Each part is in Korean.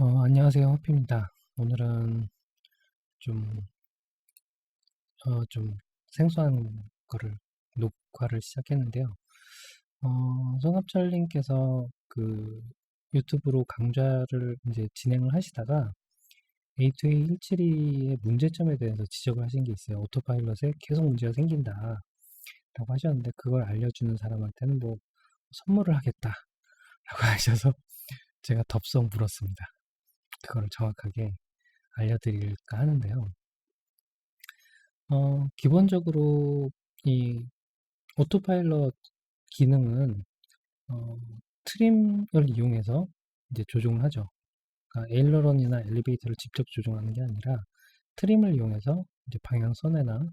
어, 안녕하세요. 호피입니다. 오늘은 좀, 어, 좀 생소한 거를 녹화를 시작했는데요. 어, 성합철님께서 그 유튜브로 강좌를 이제 진행을 하시다가 A2A 172의 문제점에 대해서 지적을 하신 게 있어요. 오토파일럿에 계속 문제가 생긴다. 라고 하셨는데 그걸 알려주는 사람한테는 뭐 선물을 하겠다. 라고 하셔서 제가 덥석 물었습니다. 그거를 정확하게 알려드릴까 하는데요. 어, 기본적으로 이 오토파일럿 기능은 어, 트림을 이용해서 이제 조종을 하죠. 그러니까 에일러런이나 엘리베이터를 직접 조종하는 게 아니라 트림을 이용해서 이제 방향선회나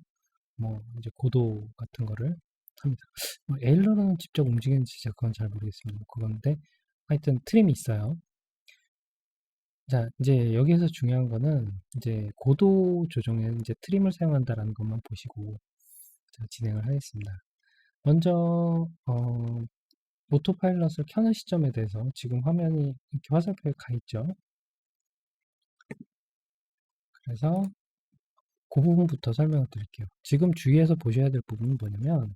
뭐 이제 고도 같은 거를 합니다. 뭐 에일러런은 직접 움직이는지 제가 그건 잘 모르겠습니다. 그건데 하여튼 트림이 있어요. 자, 이제 여기에서 중요한 거는 이제 고도 조정에 이제 트림을 사용한다라는 것만 보시고 진행을 하겠습니다. 먼저 어, 오토파일럿을 켜는 시점에 대해서 지금 화면이 이렇게 화살표에 가 있죠. 그래서 그 부분부터 설명을 드릴게요. 지금 주의해서 보셔야 될 부분은 뭐냐면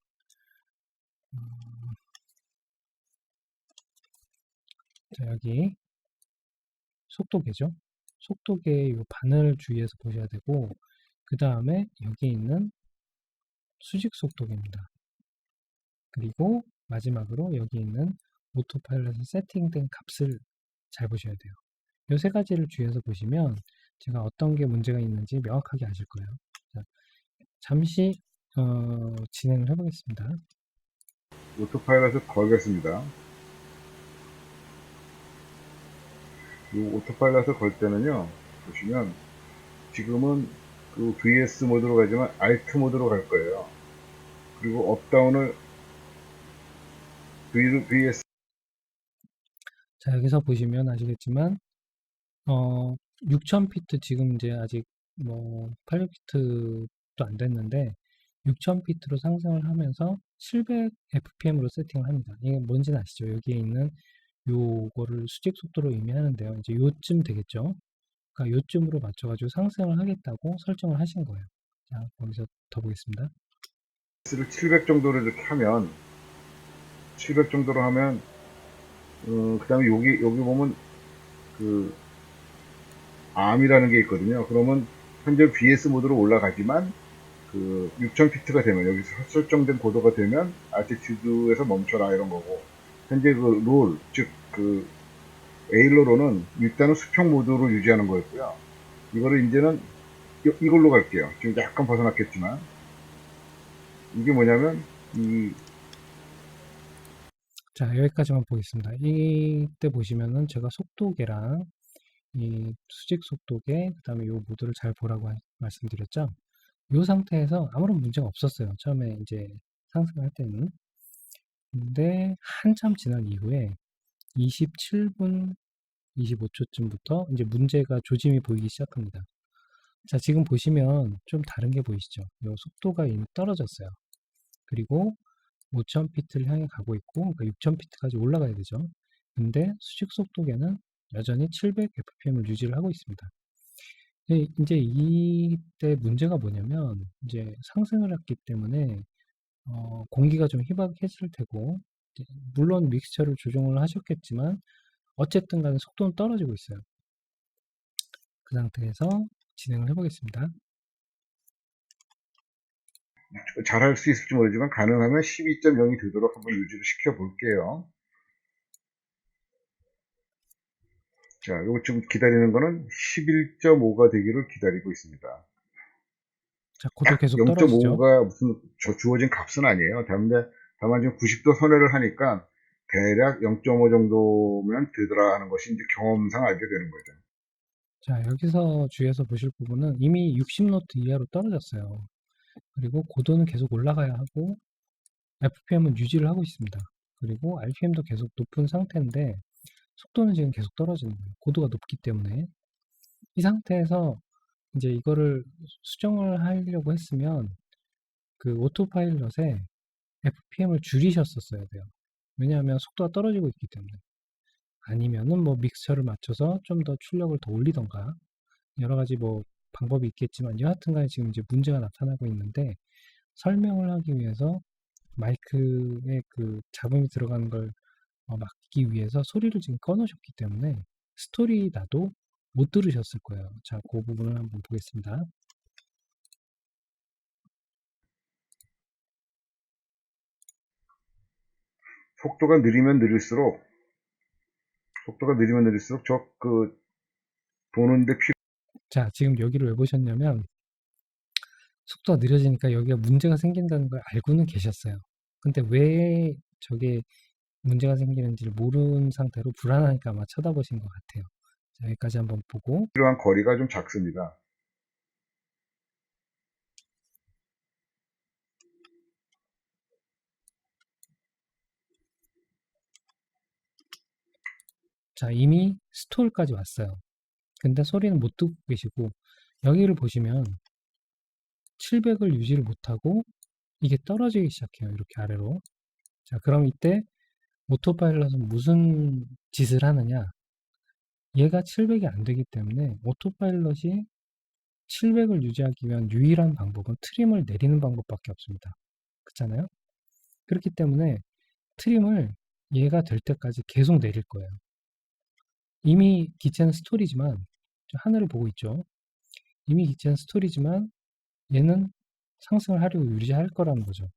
음, 자, 여기 속도계죠. 속도계의 요 반을 주의해서 보셔야 되고 그 다음에 여기 있는 수직 속도계입니다. 그리고 마지막으로 여기 있는 오토파일럿에 세팅된 값을 잘 보셔야 돼요. 이세 가지를 주의해서 보시면 제가 어떤 게 문제가 있는지 명확하게 아실 거예요. 자, 잠시 어, 진행을 해보겠습니다. 오토파일럿을 걸겠습니다. 이 오토파일럿을 걸 때는요, 보시면 지금은 그 VS 모드로 가지만 Alt 모드로 갈 거예요. 그리고 업다운을 VS 자, 여기서 보시면 아시겠지만, 어, 6000피트 지금 이제 아직 뭐 800피트도 안 됐는데, 6000피트로 상승을 하면서 700fpm으로 세팅을 합니다. 이게 뭔지는 아시죠? 여기에 있는 요거를 수직 속도로 의미하는데요. 이제 요쯤 되겠죠? 그러니까 요쯤으로 맞춰가지고 상승을 하겠다고 설정을 하신 거예요. 자, 거기서 더 보겠습니다. 를700 정도로 이렇게 하면 700 정도로 하면 어, 그 다음에 여기 여기 보면 그 암이라는 게 있거든요. 그러면 현재 BS 모드로 올라가지만 그 6000 피트가 되면 여기서 설정된 고도가 되면 알티튜드에서 멈춰라 이런 거고 현재 그 롤, 즉 그 에일러로는 일단은 수평 모드로 유지하는 거였고요. 이거를 이제는 이- 이걸로 갈게요. 지금 약간 벗어났겠지만 이게 뭐냐면 이 자, 여기까지만 보겠습니다. 이때 보시면은 제가 속도계랑 이 수직 속도계, 그 다음에 이 모드를 잘 보라고 하- 말씀드렸죠. 이 상태에서 아무런 문제가 없었어요. 처음에 이제 상승할 때는. 근데 한참 지난 이후에 27분 25초쯤부터 이제 문제가 조짐이 보이기 시작합니다. 자, 지금 보시면 좀 다른 게 보이시죠? 이 속도가 이미 떨어졌어요. 그리고 5000피트를 향해 가고 있고, 그러니까 6000피트까지 올라가야 되죠. 근데 수직 속도계는 여전히 700fpm을 유지를 하고 있습니다. 예, 이제 이때 문제가 뭐냐면, 이제 상승을 했기 때문에, 어, 공기가 좀 희박해질 테고, 물론 믹스처를 조정을 하셨겠지만, 어쨌든 간에 속도는 떨어지고 있어요. 그 상태에서 진행을 해보겠습니다. 잘할 수 있을지 모르지만 가능하면 12.0이 되도록 한번 유지를 시켜 볼게요. 자, 요거 지금 기다리는 거는 11.5가 되기를 기다리고 있습니다. 자, 고도 계속 약 떨어지죠. 0.5가 무슨 저 주어진 값은 아니에요. 다만, 다만 지금 90도 선회를 하니까 대략 0.5 정도면 되더라 하는 것이 이제 경험상 알게 되는 거죠. 자, 여기서 주의해서 보실 부분은 이미 60노트 이하로 떨어졌어요. 그리고 고도는 계속 올라가야 하고, FPM은 유지를 하고 있습니다. 그리고 RPM도 계속 높은 상태인데, 속도는 지금 계속 떨어지는 거예요. 고도가 높기 때문에. 이 상태에서 이제 이거를 수정을 하려고 했으면, 그 오토파일럿에 FPM을 줄이셨었어야 돼요. 왜냐하면 속도가 떨어지고 있기 때문에. 아니면은 뭐 믹스처를 맞춰서 좀 더 출력을 더 올리던가 여러 가지 뭐 방법이 있겠지만 여하튼 간에 지금 이제 문제가 나타나고 있는데 설명을 하기 위해서 마이크에 그 잡음이 들어가는 걸 어, 막기 위해서 소리를 지금 꺼놓으셨기 때문에 스토리 나도 못 들으셨을 거예요. 자, 그 부분을 한번 보겠습니다. 속도가 느리면 느릴수록 속도가 느리면 느릴수록 저그 도는데 필요 자, 지금 여기를 왜 보셨냐면 속도가 느려지니까 여기가 문제가 생긴다는 걸 알고는 계셨어요. 근데 왜 저게 문제가 생기는지를 모르는 상태로 불안하니까 아마 쳐다보신 것 같아요. 자, 여기까지 한번 보고 필요한 거리가 좀 작습니다. 자, 이미 스톨까지 왔어요. 근데 소리는 못 듣고 계시고 여기를 보시면 700을 유지를 못하고 이게 떨어지기 시작해요. 이렇게 아래로. 자, 그럼 이때 오토파일럿은 무슨 짓을 하느냐? 얘가 700이 안 되기 때문에 오토파일럿이 700을 유지하기 위한 유일한 방법은 트림을 내리는 방법밖에 없습니다. 그렇잖아요? 그렇기 때문에 트림을 얘가 될 때까지 계속 내릴 거예요. 이미 기체는 스토리지만 저 하늘을 보고 있죠. 이미 기체는 스토리지만 얘는 상승을 하려고 유지할 거라는 거죠.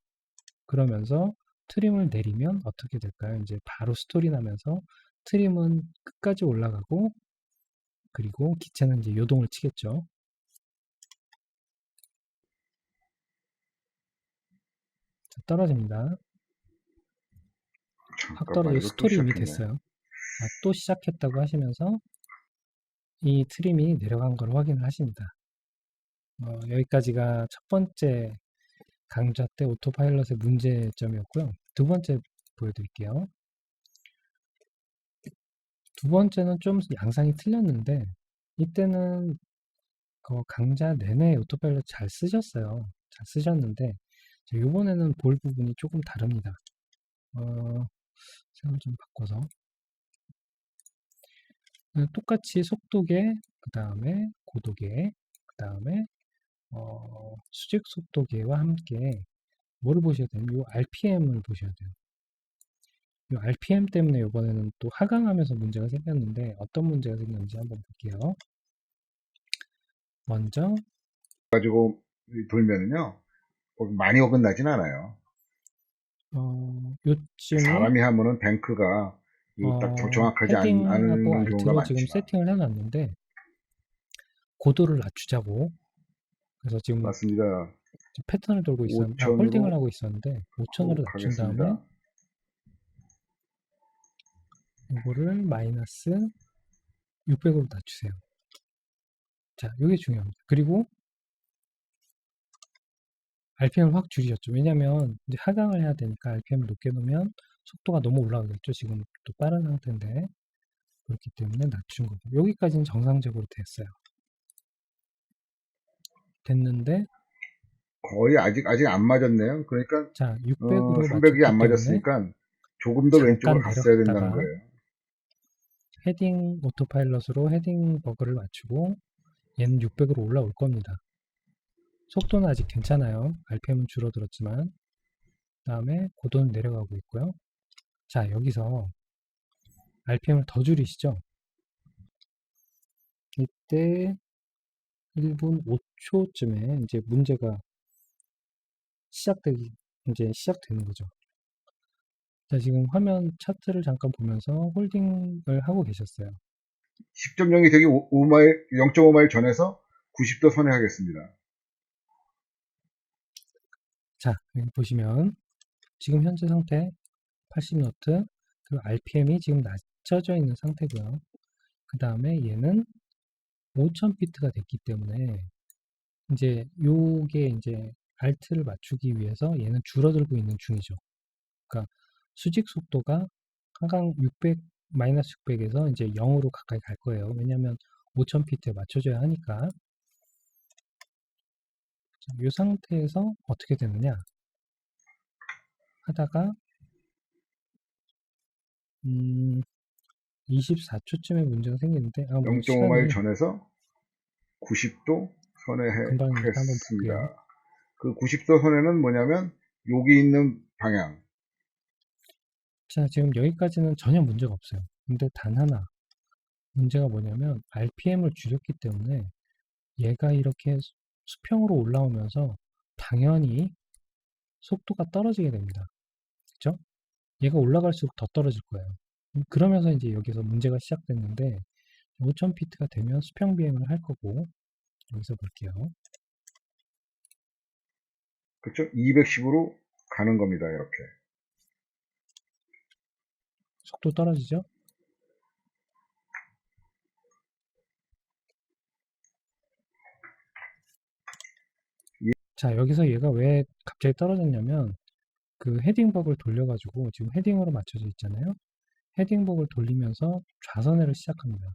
그러면서 트림을 내리면 어떻게 될까요? 이제 바로 스토리 나면서 트림은 끝까지 올라가고 그리고 기체는 이제 요동을 치겠죠. 자, 떨어집니다. 확 떨어져 스토리 이미. 됐어요. 자, 또 시작했다고 하시면서 이 트림이 내려간 걸 확인을 하십니다. 어, 여기까지가 첫 번째 강좌 때 오토파일럿의 문제점이었고요. 두 번째 보여드릴게요. 두 번째는 좀 양상이 틀렸는데 이때는 그 강좌 내내 오토파일럿 잘 쓰셨어요. 잘 쓰셨는데 이번에는 볼 부분이 조금 다릅니다. 어, 색을 좀 바꿔서 네, 똑같이 속도계, 그 다음에 고도계, 그 다음에 어, 수직 속도계와 함께 뭐를 보셔야 돼요? 요 RPM을 보셔야 돼요. 요 RPM 때문에 이번에는 또 하강하면서 문제가 생겼는데 어떤 문제가 생겼는지 한번 볼게요. 먼저 가지고 돌면은요 많이 어긋나진 않아요. 어, 요쯤에 사람이 하면은 뱅크가 어, 정확하지 않, 않은 경우가 많지만 지금 세팅을 해놨는데 고도를 낮추자고 그래서 지금 맞습니다. 패턴을 돌고 있었는데 5,000 으로 홀딩을 하고 있었는데 5천으로 낮춘 다음에 가겠습니다. 이거를 마이너스 600으로 낮추세요. 자, 이게 중요합니다. 그리고 RPM을 확 줄이셨죠. 왜냐면 이제 하강을 해야 되니까 RPM을 높게 놓으면 속도가 너무 올라가겠죠. 지금 또 빠른 상태인데 그렇기 때문에 낮춘 거고 여기까지는 정상적으로 됐어요. 됐는데 거의 아직 아직 안 맞았네요. 그러니까 자 어, 600으로 300이 안 맞았으니까 조금 더 왼쪽으로 갔어야 된다는 거예요. 헤딩 오토파일럿으로 헤딩 버그를 맞추고 얘는 600으로 올라올 겁니다. 속도는 아직 괜찮아요. RPM은 줄어들었지만 다음에 고도는 내려가고 있고요. 자 여기서 RPM을 더 줄이시죠. 이때 1분 5초쯤에 이제 문제가 시작되기 이제 시작되는 거죠. 자 지금 화면 차트를 잠깐 보면서 홀딩을 하고 계셨어요. 10.0이 되기 5마일 0.5마일 전에서 90도 선회하겠습니다. 자, 여기 보시면 지금 현재 상태 80노트 그리고 RPM이 지금 낮춰져 있는 상태고요. 그 다음에 얘는 5000피트가 됐기 때문에 이제 요게 이제 알트를 맞추기 위해서 얘는 줄어들고 있는 중이죠. 그러니까 수직 속도가 한강 600 마이너스 600에서 이제 0으로 가까이 갈 거예요. 왜냐하면 5000피트에 맞춰줘야 하니까. 자, 이 상태에서 어떻게 되느냐? 하다가 음, 24초쯤에 문제가 생기는데 아, 뭐 0.5마일 시간이 전에서 90도 선에 했습니다. 그 90도 선에는 뭐냐면 여기 있는 방향. 자, 지금 여기까지는 전혀 문제가 없어요. 근데 단 하나 문제가 뭐냐면 RPM을 줄였기 때문에 얘가 이렇게 수- 수평으로 올라오면서 당연히 속도가 떨어지게 됩니다. 그죠? 얘가 올라갈수록 더 떨어질 거예요. 음, 그러면서 이제 여기서 문제가 시작됐는데 5000 피트가 되면 수평 비행을 할 거고 여기서 볼게요. 그렇죠? 210으로 가는 겁니다. 이렇게. 속도 떨어지죠? 자, 여기서 얘가 왜 갑자기 떨어졌냐면 그 헤딩벅을 돌려가지고 지금 헤딩으로 맞춰져 있잖아요. 헤딩벅을 돌리면서 좌선회를 시작합니다.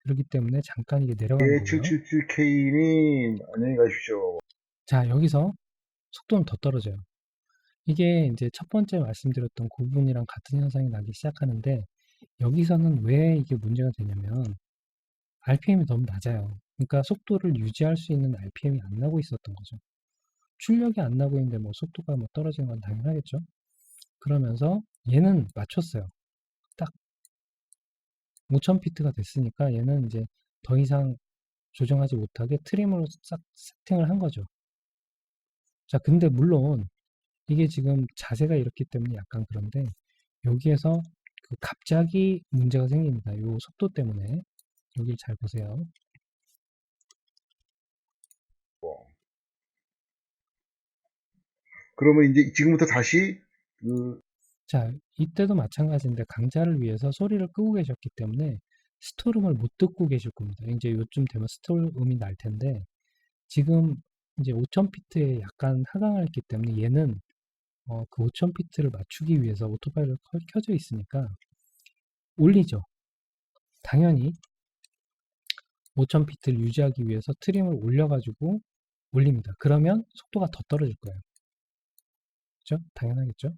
그렇기 때문에 잠깐 이게 내려가는 예, 거고요. 777K님 안녕히 가십시오. 자, 여기서 속도는 더 떨어져요. 이게 이제 첫 번째 말씀드렸던 그 부분이랑 같은 현상이 나기 시작하는데 여기서는 왜 이게 문제가 되냐면 RPM이 너무 낮아요. 그러니까 속도를 유지할 수 있는 RPM이 안 나고 있었던 거죠. 출력이 안 나고 있는데 뭐 속도가 뭐 떨어지는 건 당연하겠죠. 그러면서 얘는 맞췄어요. 딱 5000피트가 됐으니까 얘는 이제 더 이상 조정하지 못하게 트림으로 싹 세팅을 한 거죠. 자, 근데 물론 이게 지금 자세가 이렇기 때문에 약간 그런데 여기에서 그 갑자기 문제가 생깁니다. 이 속도 때문에 여기를 잘 보세요. 그러면 이제 지금부터 다시 그 자, 이때도 마찬가지인데 강좌를 위해서 소리를 끄고 계셨기 때문에 스토름을 못 듣고 계실 겁니다. 이제 요쯤 되면 스토름이 날 텐데 지금 이제 5000피트에 약간 하강을 했기 때문에 얘는 어, 그 5000피트를 맞추기 위해서 켜- 켜져 있으니까 올리죠. 당연히 5000피트를 유지하기 위해서 트림을 올려가지고 올립니다. 그러면 속도가 더 떨어질 거예요. 그죠? 당연하겠죠?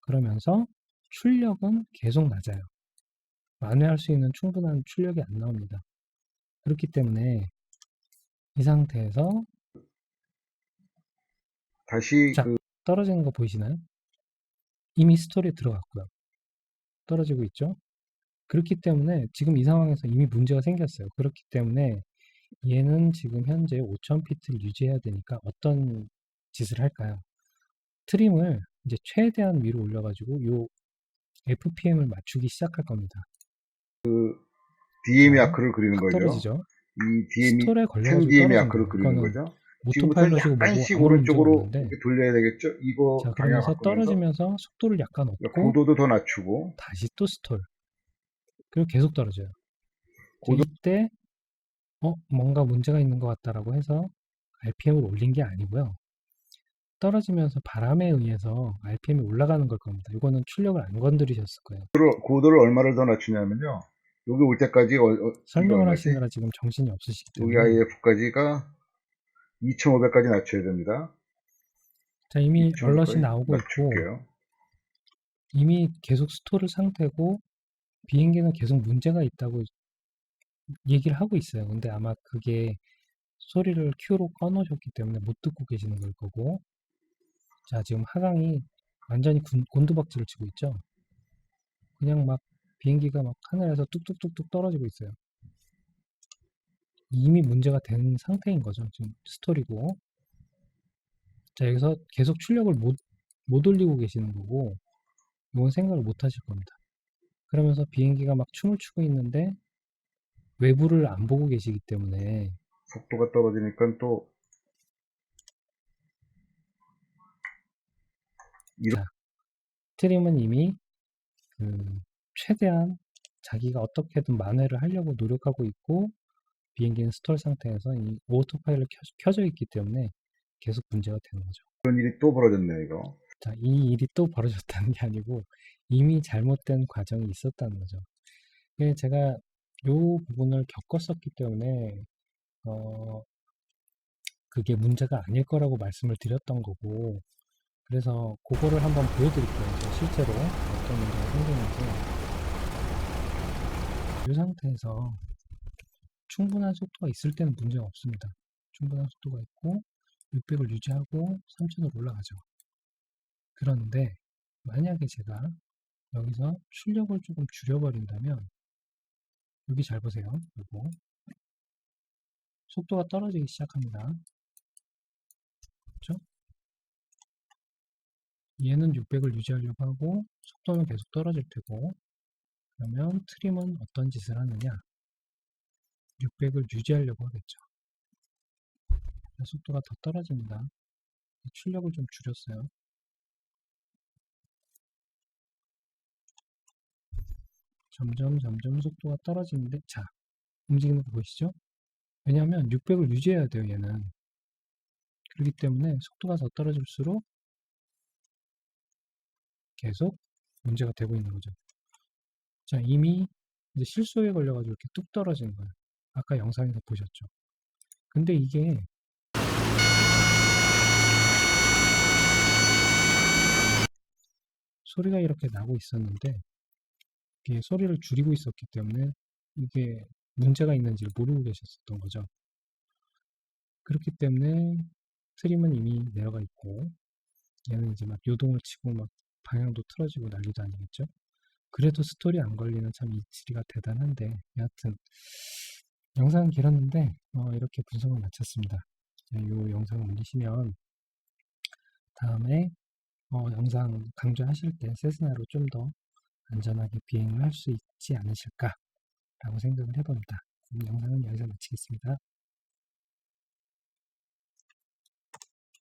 그러면서 출력은 계속 낮아요. 만회할 수 있는 충분한 출력이 안 나옵니다. 그렇기 때문에 이 상태에서 다시 자, 그 떨어지는 거 보이시나요? 이미 스토리에 들어갔고요. 떨어지고 있죠? 그렇기 때문에 지금 이 상황에서 이미 문제가 생겼어요. 그렇기 때문에 얘는 지금 현재 5000피트를 유지해야 되니까 어떤 짓을 할까요? 트림을 이제 최대한 위로 올려가지고 요 FPM을 맞추기 시작할 겁니다. DM이 자, 아크를 그리는 확 거죠. 떨어지죠? 이 DM이 스톨에 10 걸려가지고 DM이 아크를. 그리는 거죠. 오토파일럿이고 약간씩 오른쪽으로 돌려야 되겠죠. 이거 자 그러면서 떨어지면서 속도를 약간 얻고 고도도 더 낮추고 다시 또 스톨 그리고 계속 떨어져요. 고도- 이때 어 뭔가 문제가 있는 것 같다라고 해서 RPM을 올린 게 아니고요. 떨어지면서 바람에 의해서 RPM이 올라가는 걸 겁니다. 이거는 출력을 안 건드리셨을 거예요. 고도를, 고도를 얼마를 더 낮추냐면요. 여기 올 때까지 어, 어, 설명을? 하시느라 지금 정신이 없으시기 여기 때문에 IF까지가 2,500까지 낮춰야 됩니다. 자 이미 2,500 얼럿이 나오고 있고 낮출게요. 이미 계속 스토를 상태고 비행기는 계속 문제가 있다고 얘기를 하고 있어요. 근데 아마 그게 소리를 Q로 꺼놓으셨기 때문에 못 듣고 계시는 걸 거고 자 지금 하강이 완전히 군- 곤두박질을 치고 있죠. 그냥 막 비행기가 막 하늘에서 뚝뚝뚝뚝 떨어지고 있어요. 이미 문제가 된 상태인 거죠. 지금 스토리고 자 여기서 계속 출력을 못, 못 올리고 계시는 거고 이건 생각을 못 하실 겁니다. 그러면서 비행기가 막 춤을 추고 있는데 외부를 안 보고 계시기 때문에 속도가 떨어지니까 또 트림은 이미 그 최대한 자기가 어떻게든 만회를 하려고 노력하고 있고 비행기는 스톨 상태에서 이 오토파일럿 켜, 져 있기 때문에 계속 문제가 되는 거죠. 그런 일이 또 벌어졌네요, 이거. 자, 이 일이 또 벌어졌다는 게 아니고 이미 잘못된 과정이 있었다는 거죠. 예, 제가 이 부분을 겪었었기 때문에 어, 그게 문제가 아닐 거라고 말씀을 드렸던 거고 그래서 그거를 한번 보여드릴게요. 실제로 어떤 문제가 생기는지 이 상태에서 충분한 속도가 있을 때는 문제가 없습니다. 충분한 속도가 있고 600을 유지하고 3000으로 올라가죠. 그런데 만약에 제가 여기서 출력을 조금 줄여버린다면 여기 잘 보세요. 그리고 속도가 떨어지기 시작합니다. 그렇죠? 얘는 600을 유지하려고 하고 속도는 계속 떨어질 테고 그러면 트림은 어떤 짓을 하느냐 600을 유지하려고 하겠죠. 속도가 더 떨어집니다. 출력을 좀 줄였어요. 점점 점점 속도가 떨어지는데 자 움직이는 거 보이시죠? 왜냐하면 600을 유지해야 돼요 얘는 그렇기 때문에 속도가 더 떨어질수록 계속 문제가 되고 있는 거죠. 자 이미 이제 실수에 걸려가지고 이렇게 뚝 떨어지는 거예요. 아까 영상에서 보셨죠? 근데 이게 소리가 이렇게 나고 있었는데 이게 소리를 줄이고 있었기 때문에 이게 문제가 있는지를 모르고 계셨었던 거죠. 그렇기 때문에 트림은 이미 내려가 있고 얘는 이제 막 요동을 치고 막 방향도 틀어지고 난리도 아니겠죠. 그래도 스토리 안 걸리는 참 이치리가 대단한데 여하튼 영상은 길었는데 어, 이렇게 분석을 마쳤습니다. 이 영상을 올리시면 다음에 어, 영상 강조하실 때 세스나로 좀 더 안전하게 비행을 할 수 있지 않으실까 라고 생각을 해봅니다. 영상은 여기서 마치겠습니다.